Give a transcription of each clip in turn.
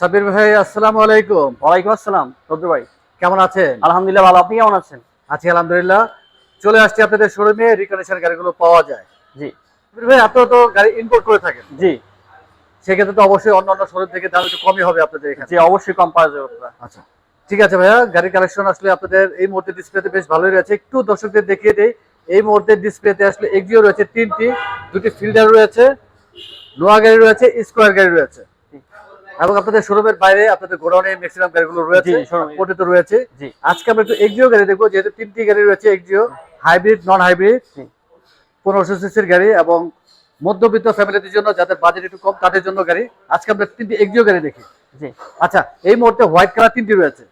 সাবির ভাই আসসালামু আলাইকুম। ওয়ালাইকুম আসসালাম। রব্দুর ভাই কেমন আছেন? আলহামদুলিল্লাহ ভালো। আপনি কেমন আছেন? আছি আলহামদুলিল্লাহ। চলে আসছি আপনাদের শোরুমে রিকন্ডিশন গাড়িগুলো পাওয়া যায়। জি। সাবির ভাই আপনারা তো গাড়ি ইম্পোর্ট করে থাকেন। জি। সেক্ষেত্রে তো অবশ্যই অন্য অন্য শোরুম থেকে দাম একটু কমই হবে আপনাদের এখানে। জি অবশ্যই কম পাওয়া যাবে আপনার। আচ্ছা। ঠিক আছে ভাইয়া গাড়ির কালেকশন আসলে আপনাদের এই মুহূর্তে ডিসপ্লেতে বেশ ভালোই রয়েছে। একটু দর্শকদের দেখিয়ে দেই এই মুহূর্তে ডিসপ্লেতে আসলে এক্সিও রয়েছে তিনটি দুটি ফিল্ডার রয়েছে নোয়া গাড়ি রয়েছে স্কোয়ার গাড়ি রয়েছে। এবং আপনাদের শোরুমের বাইরে আপনাদের গোডাউনে ম্যাক্সিমাম গাড়িগুলো রয়েছে showroom রয়েছে। আজকে আমরা একটু এক্সিও গাড়ি দেখব যেহেতু তিনটি গাড়ি রয়েছে এক্সিও হাইব্রিড নন হাইব্রিড পনেরোশো সিসির গাড়ি এবং মধ্যবিত্ত ফ্যামিলিদের জন্য যাদের বাজেট একটু কম তাদের জন্য গাড়ি। আজকে আমরা তিনটি এক্সিও গাড়ি দেখি। আচ্ছা এই মুহূর্তে হোয়াইট কালার তিনটি রয়েছে।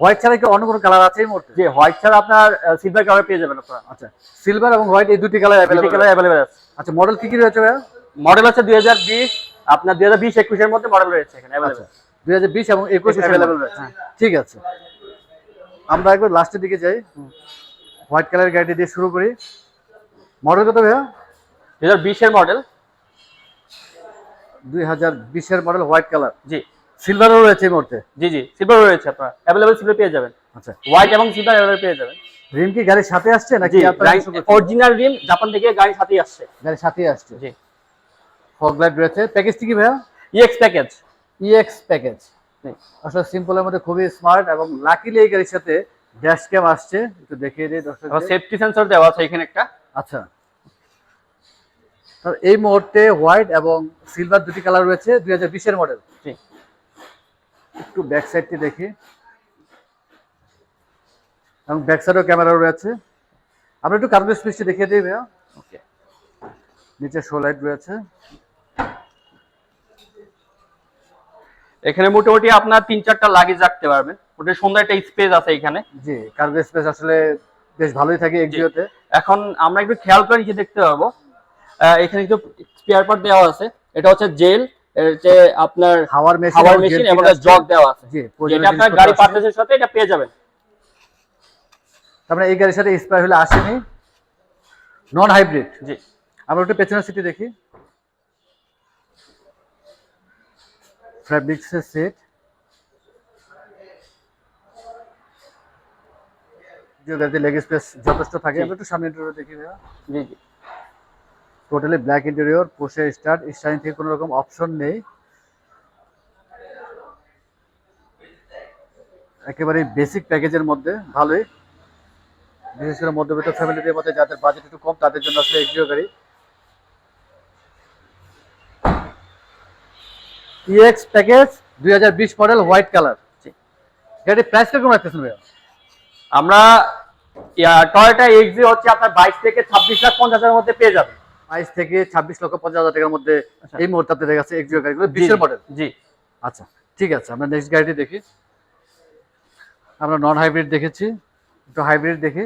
হোয়াইট ছাড়া কি অন্য কোনো কালার আছে এই মুহূর্তে? হোয়াইট ছাড়া আপনার সিলভার কালার পেয়ে যাবেন আপনারা। আচ্ছা সিলভার এবং হোয়াইট এই দুটি কালার অ্যাভেলেবেল আছে। আচ্ছা মডেল কি কি রয়েছে ভাইয়া? মডেল আছে দুই হাজার বিশ আপনার দুই হাজার বিশ একুশের মধ্যে মডেল রয়েছে এখানে আচ্ছা দুই হাজার বিশ এবং একুশ 21 অ্যাভেলেবল রয়েছে। হ্যাঁ। ঠিক আছে। আমরা একবার লাস্টের দিকে যাই। হোয়াইট কালার গাড়িটি দিয়ে শুরু করি। মডেল কত ভাইয়া? দুই হাজার বিশের মডেল দুই হাজার বিশের মডেল হোয়াইট কালার জি। সিলভারও রয়েছে এই মুহূর্তে। জি জি সিলভার রয়েছে আপনার। অ্যাভেলেবেল সিলভার পেয়ে যাবেন। আচ্ছা। হোয়াইট এবং সিলভার অ্যাভেলেবেল পেয়ে যাবেন। রিম কি গাড়ির সাথে আসছে নাকি? অরিজিনাল রিম জাপান থেকে গাড়ির সাথেই আসছে। গাড়ির সাথেই আসছে। জি। ফগ লাইট রয়েছে। প্যাকেজটি কি ভাইয়া? ইএক্স প্যাকেজ ইএক্স প্যাকেজ আসলে সিম্পলের মধ্যে খুবই স্মার্ট এবং লাকিলি এই গাড়ির সাথে ড্যাশ ক্যাম আসছে। একটু দেখিয়ে দিই দর্শক সেফটি সেন্সর দেওয়া আছে এখানে একটা। আচ্ছা। এই মুহূর্তে হোয়াইট এবং সিলভার দুটি কালার রয়েছে দুই হাজার বিশের মডেল একটু ব্যাক সাইডটি দেখি। এবং ব্যাক সাইডেও ক্যামেরা রয়েছে। আমরা একটু কার্বন স্পেসটি দেখিয়ে দিই ভাইয়া। ওকে নিচে শো লাইট রয়েছে। এখানে মোটামুটি আপনার তিন চারটা লাগেজ রাখতে পারবেন। ওটা সুন্দর একটা স্পেস আছে এখানে। জি কার্বন স্পেস আসলে বেশ ভালোই থাকে এক্সিওতে এখন আমরা একটু খেয়াল করে নিচে দেখতে পারব। এখানে একটু স্পেয়ার পার্ট দেওয়া আছে। এটা হচ্ছে জেল হচ্ছে আপনার হাওয়ার মেশিন হাওয়ার মেশিন এবং জগ দেওয়া আছে। জি যেটা আপনার গাড়ি। সাথে এটা পেয়ে যাবেন। তার মানে এই গাড়ির সাথে স্পাই হলে আসেনি। নন হাইব্রিড জি। আমরা একটু পেছনের সিটি দেখি। ফ্যাব্রিক্সের সেট গাড়িতে লেগ স্পেস যথেষ্ট থাকে। আমরা একটু সামনে ইন্টেরিয়র দেখি জি জি। Totally black interior push start steering থেকে কোনো রকম অপশন নেই। একেবারে বেসিক প্যাকেজের মধ্যে ভালোই। বিশেষ করে মধ্যবিত্ত ফ্যামিলিদের মধ্যে যাদের বাজেট একটু কম তাদের জন্য আসলে এক্সিও গাড়ি ইএক্স প্যাকেজ দুই হাজার বিশ মডেল হোয়াইট কালার জি। গাড়ির প্রাইস কীরকম রাখতেছেন ভাইয়া? আমরা টয়োটা এক্সি হচ্ছে আপনার বাইশ থেকে ছাব্বিশ লাখ পঞ্চাশ হাজারের মধ্যে পেয়ে যাবেন। বাইশ থেকে ছাব্বিশ লক্ষ পঞ্চাশ হাজার টাকার মধ্যে আচ্ছা। এই মুহূর্তে আপনাদের কাছে এক্সিও গাড়িগুলো বিশের মডেল জি। আচ্ছা ঠিক আছে আমরা নেক্সট গাড়িটি দেখি। আমরা নন হাইব্রিড দেখেছি একটু হাইব্রিড দেখি।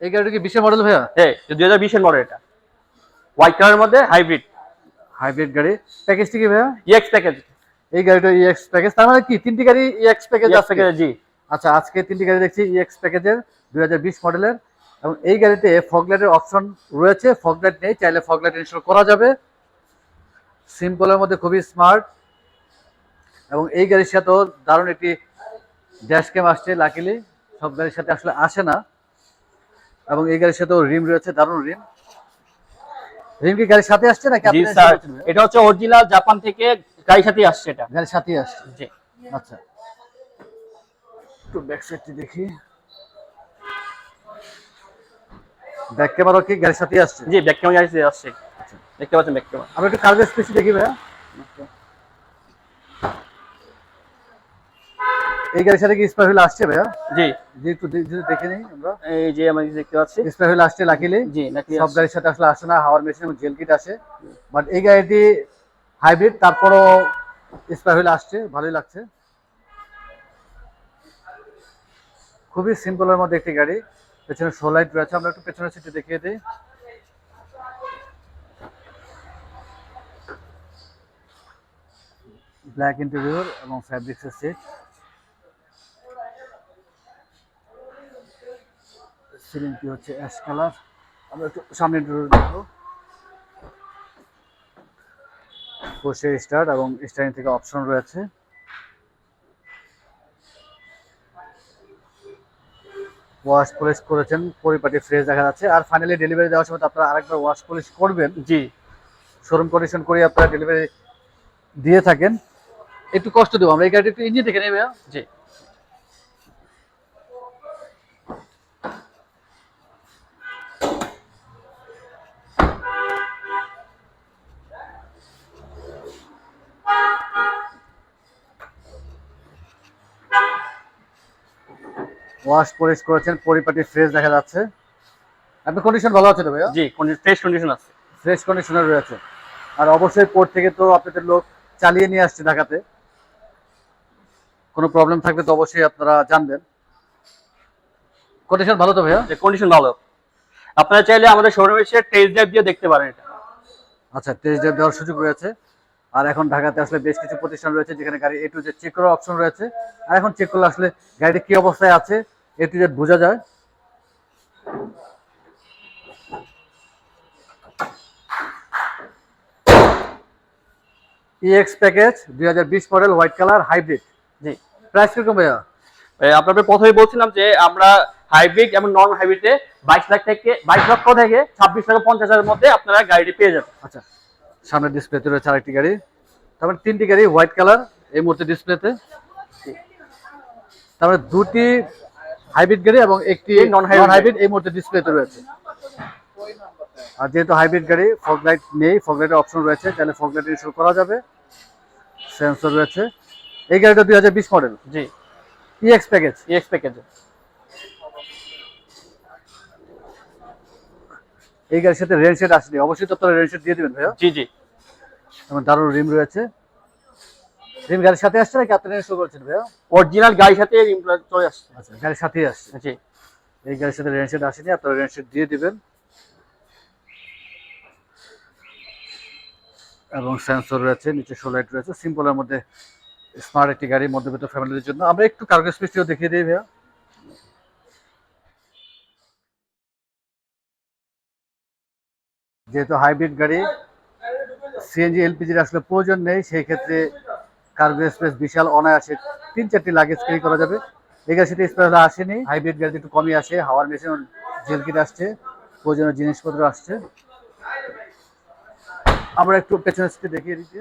এই গাড়িটা কি বিশের মডেল ভাইয়া? হ্যাঁ দুই হাজার বিশের মডেল এটা। হোয়াইট কালারের মধ্যে হাইব্রিড হাইব্রিড গাড়ি। প্যাকেজটি কি ভাইয়া? ইএক্স প্যাকেজ এই গাড়িটা ইএক্স প্যাকেজ তার মানে কি? তিনটি গাড়ি ইএক্স প্যাকেজ আছে? জি। আচ্ছা আজকে তিনটি গাড়ি দেখছি ইএক্স প্যাকেজের দুই হাজার বিশ মডেলের এবং এই গাড়িতে ফগলাইটের অপশন রয়েছে। ফগলাইট নেই চাইলে ফগলাইট ইনস্টল করা যাবে। সিম্পলের মধ্যে খুবই স্মার্ট এবং এই গাড়ির সাথেও দারুণ একটি ড্যাশ ক্যাম আসছে লাকিলি সব গাড়ির সাথে আসলে আসে না। এবং এই গাড়ির সাথেও রিম রয়েছে দারুণ রিম রিম কি গাড়ির সাথে আসছে নাকি জি স্যার? এটা হচ্ছে অরিজিনাল জাপান থেকে গাড়ির সাথে আসছে এটা। গাড়ির সাথে আসছে? জি। আচ্ছা। একটু ব্যাক সাইডটি দেখি। ব্যাক ক্যামেরা কি গাড়ির সাথে আসছে? জি ব্যাক ক্যামেরা আসছে। দেখতে পাচ্ছেন ব্যাক ক্যামেরা। আমরা একটু কার্গো স্পেস দেখি ভাইয়া। এই গাড়ির সাথে কি স্পাই হুইল আসছে ভাইয়া? জি। একটু দেখে নিই আমরা। এই যে আমরা দেখতে পাচ্ছি। স্পাই হুইল আসছে লাকিলি জি নাকি সব গাড়ির সাথে আসলে আসে না হাওয়ার মেশিন এবং জেল কিট আসে। বাট এই গাড়িটি হাইব্রিড তারপরও স্পাই হুইল আসছে ভালোই লাগছে। খুবই সিম্পলের মধ্যে একটি গাড়ি। পেছনে শো লাইট রয়েছে আমরা একটু পেছনের সিটে দেখিয়ে দিই। ব্ল্যাক ইন্টেরিয়র এবং ফ্যাব্রিক্সের সিট সিলিংটি হচ্ছে অ্যাশ কালার। আমরা একটু সামনে ইন্টেরিয়র দেখব। বসে স্টার্ট এবং স্টারিং থেকে অপশন রয়েছে। ওয়াশ পলিশ করেছেন পরিপাটি ফ্রেশ দেখা যাচ্ছে। আর ফাইনালি ডেলিভারি দেওয়ার সময় আপনারা আরেকবার ওয়াশ পলিশ করবেন। জি। শোরুম কন্ডিশন করে আপনারা ডেলিভারি দিয়ে থাকেন। একটু কষ্ট দেবো আমরা এই গাড়িটা একটু ইঞ্জিন দেখে নেবে জি। ওয়াশ পলিশ করেছেন পরিপাটি ফ্রেশ দেখা যাচ্ছে। আপনার কন্ডিশন ভালো আছে তো ভাইয়া? জি ফ্রেশ কন্ডিশন আছে। ফ্রেশ কন্ডিশনার রয়েছে। আর অবশ্যই পোর্ট থেকে তো আপনাদের লোক চালিয়ে নিয়ে আসছে ঢাকাতে। কোনো প্রবলেম থাকলে তো অবশ্যই আপনারা জানবেন। কন্ডিশন ভালো তো ভাইয়া? যে কন্ডিশন ভালো। আপনারা চাইলে আমাদের শোরুমে এসে টেস্ট ড্রাইভ দিয়ে দেখতে পারেন এটা। আচ্ছা টেস্ট ড্রাইভ দেওয়ার সুযোগ রয়েছে। আর এখন ঢাকাতে আসলে বেশ কিছু প্রতিষ্ঠান রয়েছে যেখানে গাড়ি এ টু জেড চেক করার অপশন রয়েছে। আর এখন চেক করলে আসলে গাড়িটি কি অবস্থায় আছে এ টু জেড বোঝা যায়। ইএক্স প্যাকেজ দুই মডেল হোয়াইট কালার হাইব্রিড জি। প্রাইস কীরকম ভাইয়া? আপনাদের প্রথমে বলছিলাম যে আমরা হাইব্রিড এবং নন হাইব্রিডে বাইশ লাখ থেকে বাইশ লক্ষ থেকে ছাব্বিশ লক্ষ পঞ্চাশ হাজারের মধ্যে আপনারা গাড়িটি পেয়ে যাবেন। আচ্ছা সামনে ডিসপ্লেতে রয়েছে আরেকটি গাড়ি। তারপরে তিনটি গাড়ি হোয়াইট কালার এই মুহূর্তে ডিসপ্লেতে তারপরে দুটি হাইব্রিড গাড়ি এবং একটি নন হাইব্রিড এই মুহূর্তে ডিসপ্লেতে রয়েছে। আর যেহেতু হাইব্রিড গাড়ি ফগ লাইট নেই ফগ লাইটের অপশন রয়েছে তাহলে ফগ লাইট ইনস্টল করা যাবে। সেন্সর রয়েছে। এই গাড়িটা দুই হাজার বিশ মডেল জি। ইএক্স প্যাকেজ ইএক্স প্যাকেজে এই গাড়ির সাথে রেন সেট আসেনি। অবশ্যই তো আপনারা রেন সেট দিয়ে দেবেন ভাইয়া। জি জি। এবং দারুণ রিম রয়েছে। রিম গাড়ির সাথে আসছে নাকি? আপনারা ইনস্টল করেছেন ভাইয়া? অরিজিনাল গাড়ির সাথে ইমপ্লয় চলে আসছে। আচ্ছা গাড়ির সাথেই আসছে। জি। এই গাড়ির সাথে রেন সেট আসেনি আপনারা রেন সেট দিয়ে দিবেন। এবং সেন্সর রয়েছে নিচে শো লাইট রয়েছে। সিম্পলের মধ্যে স্মার্ট একটি গাড়ি মধ্যবিত্ত ফ্যামিলির জন্য। আমরা একটু কার্গো স্পেসটিও দেখিয়ে দিই ভাইয়া। যেহেতু হাইব্রিড গাড়ি সিএনজি এলপিজির আসলে প্রয়োজন নেই সেই ক্ষেত্রে কার্গো স্পেস বিশাল অনায়াসে তিন চারটি লাগেজ ক্যারি করা যাবে। এই স্পেস আসেনি। হাইব্রিড গাড়িতে একটু কমই আসে। হাওয়ার মেশিন জেল কিট আসছে। প্রয়োজনীয় জিনিসপত্র আসছে। আমরা একটু পেছনের সিটে দেখিয়ে দিচ্ছি।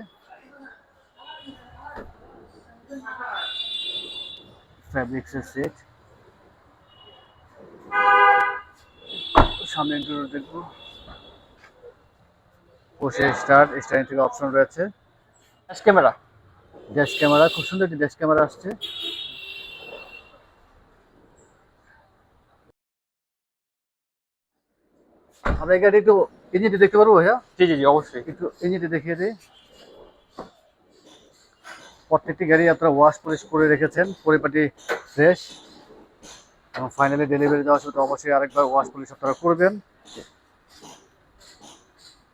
ফ্যাব্রিক্সের সেট সামনে দেখব। স্টার্ট স্টার্টিং থেকে অপশন রয়েছে। ক্যামেরা ড্যাশ ক্যামেরা খুব সুন্দর একটি ড্যাশ ক্যামেরা আসছে। আমরা এই গাড়ি একটু ইঞ্জিনটি দেখতে পারব ভাইয়া? জি জি জি অবশ্যই। একটু ইঞ্জিনটি দেখিয়ে দিই। প্রত্যেকটি গাড়ি আপনারা ওয়াশ পলিশ করে রেখেছেন পরিপাটি ফ্রেশ এবং ফাইনালি ডেলিভারি দেওয়ার সময় অবশ্যই আরেকবার ওয়াশ পলিশ আপনারা করবেন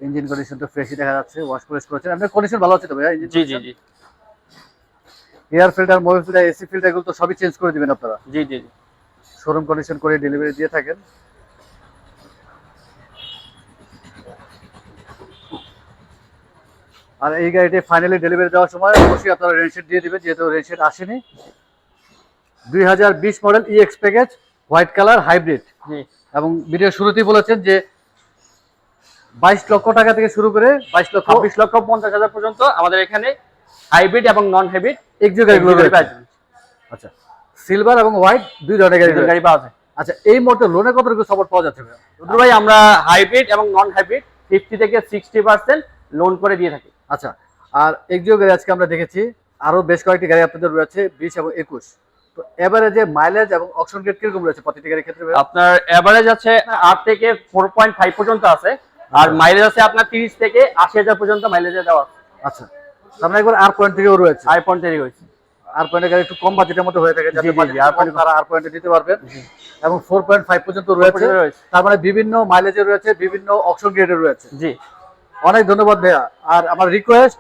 ইঞ্জিন কন্ডিশন তো ফ্রেশই দেখা যাচ্ছে ওয়াশ পলিশ করেছেন। আপনার কন্ডিশন ভালো আছে তো ভাইয়া জি জি জি। Air filter mobile filter AC filter এগুলো তো সবই চেঞ্জ করে দিবেন আপনারা। জি জি শোরুম কন্ডিশন করে ডেলিভারি দিয়ে থাকেন। আর এই গাড়িটি ফাইনালি ডেলিভারি দেওয়ার সময় অবশ্যই আপনারা রেনশেট দিয়ে দিবেন যেহেতু রেনশেট আসেনি। দুই হাজার বিশ model EX package white colour hybrid এবং ভিডিও শুরুতেই বলেছেন যে বাইশ লক্ষ টাকা থেকে শুরু করে বাইশ লক্ষ ছাব্বিশ লক্ষ পঞ্চাশ হাজার পর্যন্ত আমাদের এখানে হাইব্রিড এবং নন হাইব্রিড এক্সিও গাড়িগুলো রয়েছে। আচ্ছা। সিলভার এবং হোয়াইট দুই ধরনের গাড়ি গাড়ি পাওয়া যায়। আচ্ছা এই মুহূর্তে লোনে কতটুকু সাপোর্ট পাওয়া যাচ্ছে ভাই আমরা হাইব্রিড এবং নন হাইব্রিড ফিফটি থেকে সিক্সটি পার্সেন্ট লোন করে দিয়ে থাকি। আচ্ছা আর এক্সিও গাড়ি আজকে আমরা দেখেছি আরও বেশ কয়েকটি গাড়ি আপনাদের রয়েছে বিশ এবং একুশ। তো এবারে যে মাইলেজ এবং অপশন গ্রেড কীরকম রয়েছে প্রতিটি গাড়ির ক্ষেত্রে? আপনার এভারেজ আছে আট থেকে ফোর পয়েন্ট ফাইভ পর্যন্ত আছে আর মাইলেজ আছে আপনার তিরিশ থেকে আশি হাজার পর্যন্ত মাইলেজে দেওয়া আচ্ছা। আমরা একবার আর পয়েন্ট থেকেও রয়েছে। আই পয়েন্ট হয়েছে আর পয়েন্টের গাড়ি একটু কম বাজেটের মধ্যে হয়ে থাকে যাতে আর কম, তারা আর পয়েন্টে দিতে পারবেন এবং ফোর পয়েন্ট ফাইভ পর্যন্ত রয়েছে। তার মানে বিভিন্ন মাইলেজে রয়েছে বিভিন্ন অপশন গ্রেডে রয়েছে। জি। অনেক ধন্যবাদ ভাইয়া। আর আমার রিকোয়েস্ট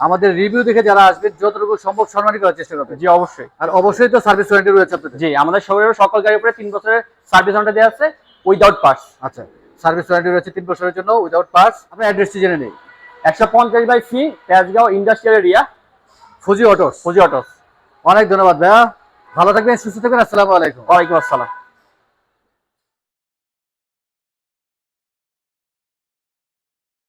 আমাদের রিভিউ দেখে যারা আসবে যতটুকু সম্ভব সম্মানী করার চেষ্টা করবেন। জি অবশ্যই। আর অবশ্যই তো সার্ভিস ওয়ারেন্টি রয়েছে আপনাদের। জি আমাদের শহরের সকল গাড়ির উপরে তিন বছরের সার্ভিস ওয়ারেন্টি দেওয়া আছে উইদাউট পার্টস আচ্ছা সার্ভিস ওয়ারেন্টি রয়েছে তিন বছরের জন্য উইদাউট পাস আমরা অ্যাড্রেসটি জেনে নেই। একশো পঞ্চাশ by C Tejgaon industrial area Fuji Autos Fuji Autos অনেক ধন্যবাদ ভাইয়া। ভালো থাকবেন সুস্থ থাকবেন আসসালামু আলাইকুম। ওয়ালাইকুম আসসালাম।